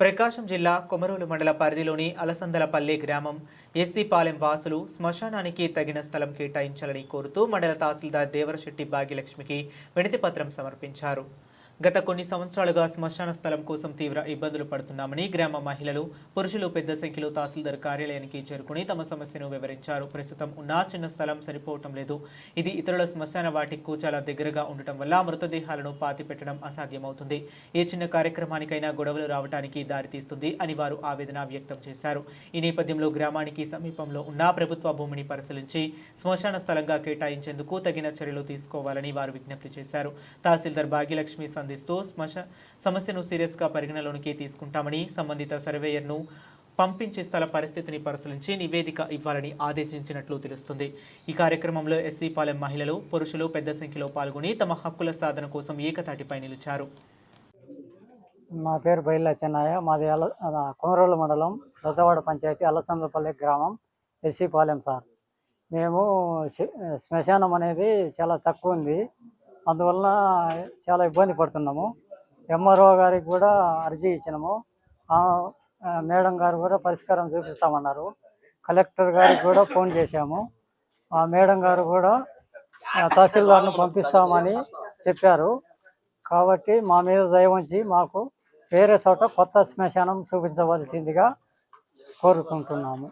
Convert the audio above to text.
ప్రకాశం జిల్లా కొమరోలు మండల పరిధిలోని అలసందలపల్లి గ్రామం ఎస్సీపాలెం వాసులు శ్మశానానికి తగిన స్థలం కేటాయించాలని కోరుతూ మండల తహసీల్దార్ దేవరశెట్టి భాగ్యలక్ష్మికి వినతిపత్రం సమర్పించారు. గత కొన్ని సంవత్సరాలుగా శ్మశాన స్థలం కోసం తీవ్ర ఇబ్బందులు పడుతున్నామని గ్రామ మహిళలు పురుషులు పెద్ద సంఖ్యలో తహసీల్దార్ కార్యాలయానికి చేరుకుని తమ సమస్యను వివరించారు. ప్రస్తుతం ఉన్న చిన్న స్థలం సరిపోవటం లేదు. ఇది ఇతరుల శ్మశాన వాటికి చాలా దగ్గరగా ఉండటం వల్ల మృతదేహాలను పాతిపెట్టడం అసాధ్యమవుతుంది. ఏ చిన్న కార్యక్రమానికైనా గొడవలు రావడానికి దారితీస్తుంది అని వారు ఆవేదన వ్యక్తం చేశారు. ఈ నేపథ్యంలో గ్రామానికి సమీపంలో ఉన్న ప్రభుత్వ భూమిని పరిశీలించి శ్మశాన స్థలంగా కేటాయించేందుకు తగిన చర్యలు తీసుకోవాలని వారు విజ్ఞప్తి చేశారు. తహసీల్దార్ భాగ్యలక్ష్మి సంధిస్తూ శ్మశ సమస్యను సీరియస్గా పరిగణలోనికి తీసుకుంటామని సంబంధిత సర్వేయర్ను పంపించి స్థల పరిస్థితిని పరిశీలించి నివేదిక ఇవ్వాలని ఆదేశించినట్లు తెలుస్తుంది. ఈ కార్యక్రమంలో ఎస్సీ పాలెం మహిళలు పురుషులు పెద్ద సంఖ్యలో పాల్గొని తమ హక్కుల సాధన కోసం ఏకతాటిపై నిలిచారు. నా పేరు బైళ్ళ చెన్నయ్య. మాది అల కొమరోలు మండలం దొద్దవాడ పంచాయతీ అలసంద్రపల్లి గ్రామం ఎస్సీ పాలెం సార్. మేము శ్మశానం అనేది చాలా తక్కువ ఉంది. అందువల్ల చాలా ఇబ్బంది పడుతున్నాము. ఎంఆర్ఓ గారికి కూడా అర్జీ ఇచ్చినాము. మేడం గారు కూడా పరిష్కారం చూపిస్తామన్నారు. కలెక్టర్ గారికి కూడా ఫోన్ చేశాము. ఆ మేడం గారు కూడా తహసీల్దార్ను పంపిస్తామని చెప్పారు. కాబట్టి మా మీద దయ ఉంచి మాకు వేరే చోట కొత్త శ్మశానం చూపించవలసిందిగా కోరుకుంటున్నాము.